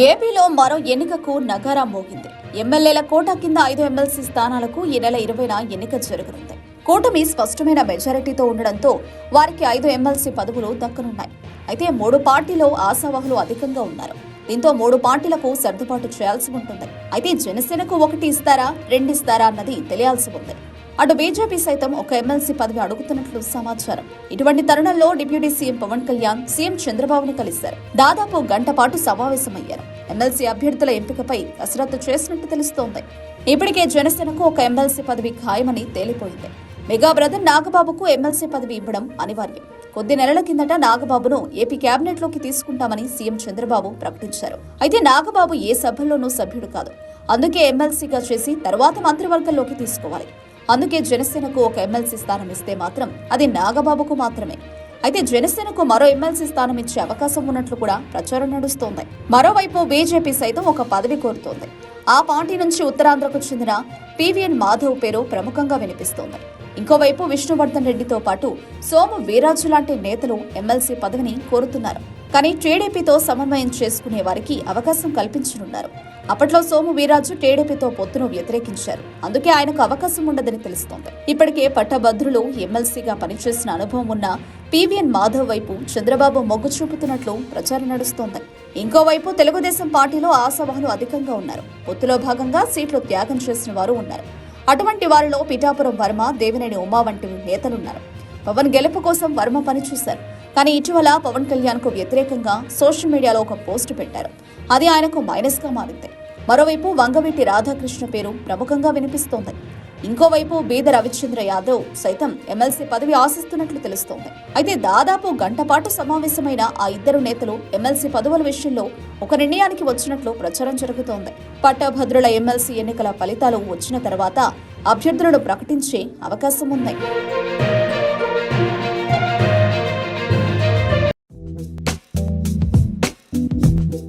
ఏపీలో మరో ఎన్నికకు నగారా మోగింది. ఎమ్మెల్యేల కోట కింద ఐదు ఎమ్మెల్సీ స్థానాలకు ఈ నెల ఇరవైన ఎన్నిక జరగనుంది. కూటమి స్పష్టమైన మెజారిటీతో ఉండడంతో వారికి ఐదు ఎమ్మెల్సీ పదవులు దక్కనున్నాయి. అయితే మూడు పార్టీలో ఆశావహులు అధికంగా ఉన్నారు. దీంతో మూడు పార్టీలకు సర్దుబాటు చేయాల్సి ఉంటుంది. అయితే జనసేనకు ఒకటి ఇస్తారా రెండు ఇస్తారా అన్నది తెలియాల్సి ఉంది. అటు బీజేపీ సైతం ఒక ఎమ్మెల్సీ పదవి అడుగుతున్నట్లు సమాచారం. ఇటువంటి తరుణంలో deputy CM Pawan Kalyan CM చంద్రబాబును కలిశారు. దాదాపు గంట పాటు సమావేశమయ్యారు. ఎమ్మెల్సీ అభ్యర్థుల ఎంపికపై కసరత్తు చేసినట్టు తెలుస్తోంది. ఇప్పటికే జనసేనకు ఒక ఎమ్మెల్సీ పదవి ఖాయమని తేలిపోయింది. మెగా బ్రదర్ నాగబాబుకు ఎమ్మెల్సీ పదవి ఇవ్వడం అనివార్యం. కొద్ది నెలల కిందట నాగబాబును ఏపీ కేబినెట్లోకి తీసుకుంటామని సీఎం చంద్రబాబు ప్రకటించారు. అయితే నాగబాబు ఏ సభల్లోనూ సభ్యుడు కాదు. అందుకే ఎమ్మెల్సీగా చేసి తర్వాత మంత్రివర్గంలోకి తీసుకోవాలి. అందుకే జనసేనకు ఒక ఎమ్మెల్సీ స్థానం ఇస్తే మాత్రం అది నాగబాబుకు మాత్రమే. అయితే జనసేనకు మరో ఎమ్మెల్సీ స్థానం ఇచ్చే అవకాశం ఉన్నట్లు కూడా ప్రచారం నడుస్తోంది. మరోవైపు బీజేపీ సైతం ఒక పదవి కోరుతోంది. ఆ పార్టీ నుంచి ఉత్తరాంధ్రకు చెందిన పివిఎన్ మాధవ్ పేరు ప్రముఖంగా వినిపిస్తోంది. ఇంకోవైపు విష్ణువర్ధన్ రెడ్డితో పాటు సోము వీరాజు లాంటి నేతలు ఎమ్మెల్సీ పదవిని కోరుతున్నారు. కానీ టీడీపీతో సమన్వయం చేసుకునే వారికి అవకాశం కల్పించనున్నారు. అప్పట్లో సోము వీరాజు టీడీపీతో పొత్తును వ్యతిరేకించారు. అందుకే ఆయనకు అవకాశం ఉండదని తెలుస్తోంది. ఇప్పటికే పట్టభద్రులు ఎమ్మెల్సీగా పనిచేసిన అనుభవం ఉన్న పీవీఎన్ మాధవ్ వైపు చంద్రబాబు మొగ్గు చూపుతున్నట్లు ప్రచారం నడుస్తోంది. ఇంకోవైపు తెలుగుదేశం పార్టీలో ఆశావహులు అధికంగా ఉన్నారు. పొత్తులో భాగంగా సీట్లు త్యాగం చేసిన వారు ఉన్నారు. అటువంటి వారిలో పిఠాపురం వర్మ దేవినేని ఉమా వంటి నేతలున్నారు. పవన్ గెలుపు కోసం వర్మ పనిచేశారు. కానీ ఇటీవల పవన్ కళ్యాణ్కు వ్యతిరేకంగా సోషల్ మీడియాలో ఒక పోస్ట్ పెట్టారు. అది ఆయనకు మైనస్గా మారింది. మరోవైపు వంగవీటి రాధాకృష్ణ పేరు ప్రముఖంగా వినిపిస్తోంది. ఇంకోవైపు బీద రవిచంద్ర యాదవ్ సైతం ఎమ్మెల్సీ పదవి ఆశిస్తున్నట్లు తెలుస్తోంది. అయితే దాదాపు గంట పాటు సమావేశమైన ఆ ఇద్దరు నేతలు ఎమ్మెల్సీ పదవుల విషయంలో ఒక నిర్ణయానికి వచ్చినట్లు ప్రచారం జరుగుతోంది. పట్టభద్రుల ఎమ్మెల్సీ ఎన్నికల ఫలితాలు వచ్చిన తర్వాత అభ్యర్థులను ప్రకటించే అవకాశం ఉంది.